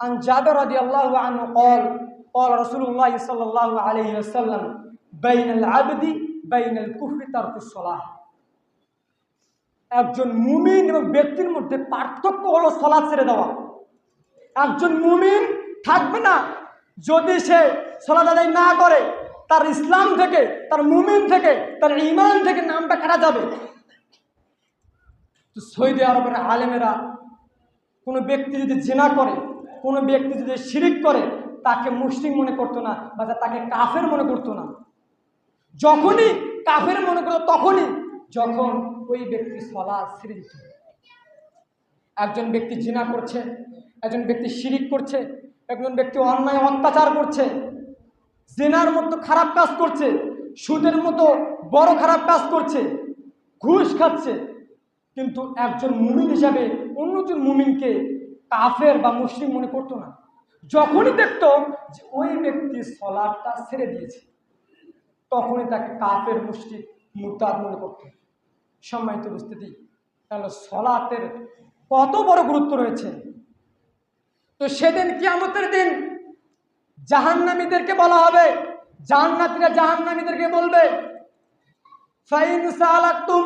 عن جابر رضي الله عنه قال قال رسول الله صلى الله عليه وسلم بين العبد بين الكفر ترك الصلاة একজন মুমিন এবং ব্যক্তির মধ্যে পার্থক্য হলো সলাৎ ছেড়ে দেওয়া একজন মুমিন থাকবে না যদি সে সলাৎ আদায় না করে তার ইসলাম থেকে তার মুমিন থেকে তার ইমান থেকে নামটা কাটা যাবে তো সৌদি আরবের আলেমেরা কোনো ব্যক্তি যদি জেনা করে কোনো ব্যক্তি যদি শিরিক করে, তাকে মুসলিম মনে করতো না বা তাকে কাফের মনে করতো না। যখনই কাফের মনে করতো, তখনই যখন ওই ব্যক্তি সলা ছেড়ে দিত। একজন ব্যক্তি জিনা করছে, একজন ব্যক্তি শিরিক করছে, একজন ব্যক্তি অন্যায় অত্যাচার করছে, জেনার মতো খারাপ কাজ করছে, সুদের মতো বড় খারাপ কাজ করছে, ঘুষ খাচ্ছে, কিন্তু একজন মুমিন হিসাবে অন্যজন মুমিনকে কাফের বা মুসলিম মনে করতো না। যখনই দেখতো যে ওই ব্যক্তি সলাদটা ছেড়ে দিয়েছে, তখনই তাকে কাফের মুসলিম মুতাদ মনে করতো। সম্মানিত উপস্থিতি, তাহলে সলাতের কত বড় গুরুত্ব রয়েছে। তো সেদিন কিয়ামতের দিন জাহান্নামীদেরকে বলা হবে, জান্নাতীরা জাহান্নামীদেরকে বলবে, ফাইন সালাতুম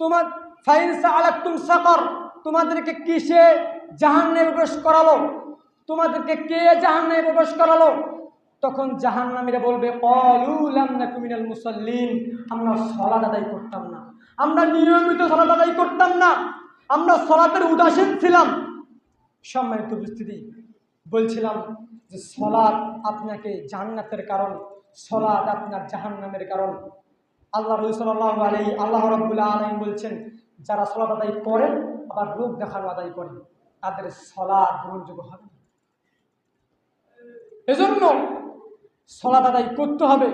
তোমার ফাইন সালাতুম সাকর তোমাদেরকে কিসে জাহান্নামে প্রবেশ করালো? তোমাদেরকে কে জাহান্নামে প্রবেশ করালো? তখন জাহান্নামীরা বলবে কুমিনাল মুসল্লিন। আমরা সলাদ আদায় করতাম না। আমরা নিয়মিত সলাদ আদায় করতাম না। আমরা সলাতের উদাসীন ছিলাম। সম্মানিত উপস্থিতি, বলছিলাম যে সলাদ আপনাকে জান্নাতের কারণ সলাদ আপনার জাহান্নামের কারণ। আল্লাহ রসুল্লাহ আলী আল্লাহ রব্বুল্লাহ আলম বলছেন, যারা সলাদ আদায় করেন আবার রোগ দেখানো আদায় করেন তাদের সলা গ্রহণযোগ্য হবে। এজন্য সলাদ আদায় করতে হবে।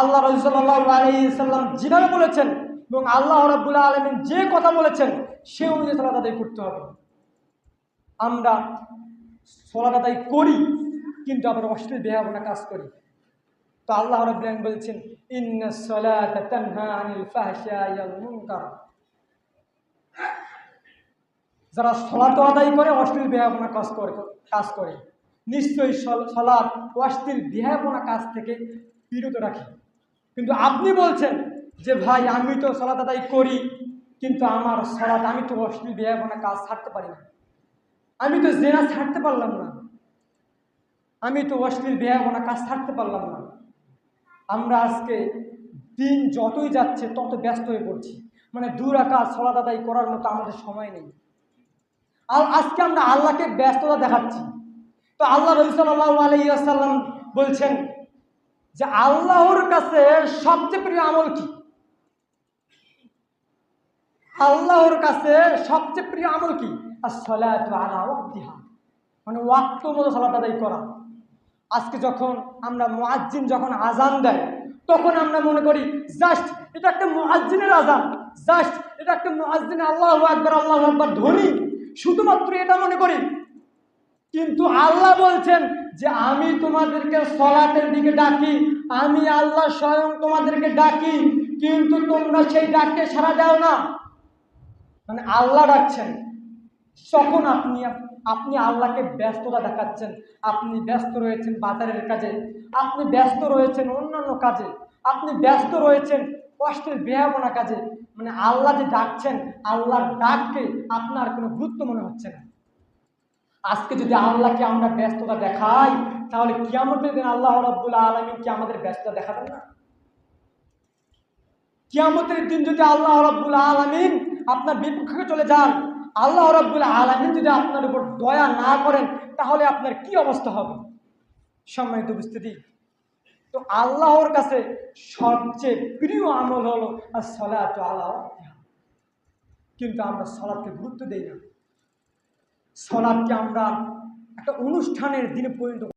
আল্লাহ রসুল্লাহ আলী সাল্লাম যেভাবে বলেছেন এবং আল্লাহ রব্বুল্লাহ আলমিন যে কথা বলেছেন, সে অনুযায়ী সলাদ আদায় করতে হবে। আমরা সলাদ আদায় করি, কিন্তু আবার অশ্লীল বেহাবনা কাজ করি। তো আল্লাহ রব্লান বলছেন সলাতা যারা সলাত আদায় করে, অশ্লীল বেহাবনা কাজ করে কাজ করে, নিশ্চয়ই সল- সলাৎ অশ্লীল বেহাবনা কাজ থেকে বিরত রাখে। কিন্তু আপনি বলছেন যে, ভাই, আমি তো সলাত আদায় করি, কিন্তু আমার সলাৎ, আমি তো অশ্লীল বেহাবনা কাজ ছাড়তে পারি না। আমি তো জেনা ছাড়তে পারলাম না। আমি তো অশ্লীল বেহাবনা কাজ ছাড়তে পারলাম না। আমরা আজকে দিন যতই যাচ্ছে, তত ব্যস্ত হয়ে পড়ছি। মানে দূর আকাশ সলাদ আদায় করার মতো আমাদের সময় নেই। আর আজকে আমরা আল্লাহকে ব্যস্ততা দেখাচ্ছি। তো আল্লাহ রবিসাল্লাহ আলাইসাল্লাম বলছেন যে আল্লাহর কাছে সবচেয়ে প্রিয় আমল কি? আল্লাহর কাছে সবচেয়ে প্রিয় আমল কি? আর সলাত আলা মানে ওয়াক্ত মতো সলাত আদায় করা। আজকে যখন আমরা মুয়াজ্জিন যখন আজান দেয়, তখন আমরা মনে করি, জাস্ট এটা একটা মুয়াজ্জিনের আজান জাস্ট এটা একটা মুয়াজ্জিন, আল্লাহ আকবর আল্লাহ আকবর ধ্বনি শুধুমাত্র এটা মনে করি। কিন্তু আল্লাহ বলছেন যে, আমি তোমাদেরকে সলাতের দিকে ডাকি, আমি আল্লাহ স্বয়ং তোমাদেরকে ডাকি, কিন্তু তোমরা সেই ডাককে সারা দাও না। মানে আল্লাহ ডাকছেন। তখন আপনি আপনি আল্লাহকে ব্যস্ততা দেখাচ্ছেন, আপনি ব্যস্ত রয়েছেন বাজারের কাজে, আপনি ব্যস্ত রয়েছেন অন্যান্য কাজে, আপনি ব্যস্ত রয়েছেন কষ্টের বেহাবনা কাজে মানে আল্লাহ যে ডাকছেন, আল্লাহর ডাককে আপনার কোনো গুরুত্ব মনে হচ্ছে না। আজকে যদি আল্লাহকে আমরা ব্যস্ততা দেখাই, তাহলে কিয়ামতের দিন আল্লাহ রব্বুল আলমিন কি আমাদের ব্যস্ততা দেখাবেন না? কিয়ামতের দিন যদি আল্লাহ রব্বুল আলমিন আপনার বিপক্ষে চলে যান আল্লাহ রব্বুল আলমিন যদি আপনার উপর দয়া না করেন, তাহলে আপনার কি অবস্থা হবে? সম্মানিত উপস্থিতি, তো আল্লাহর কাছে সবচেয়ে প্রিয় আমল হলো আর সলাত আল্লাহ কিন্তু আমরা সলাদকে গুরুত্ব দিই না। সলাদকে আমরা একটা অনুষ্ঠানের দিনে পরিণত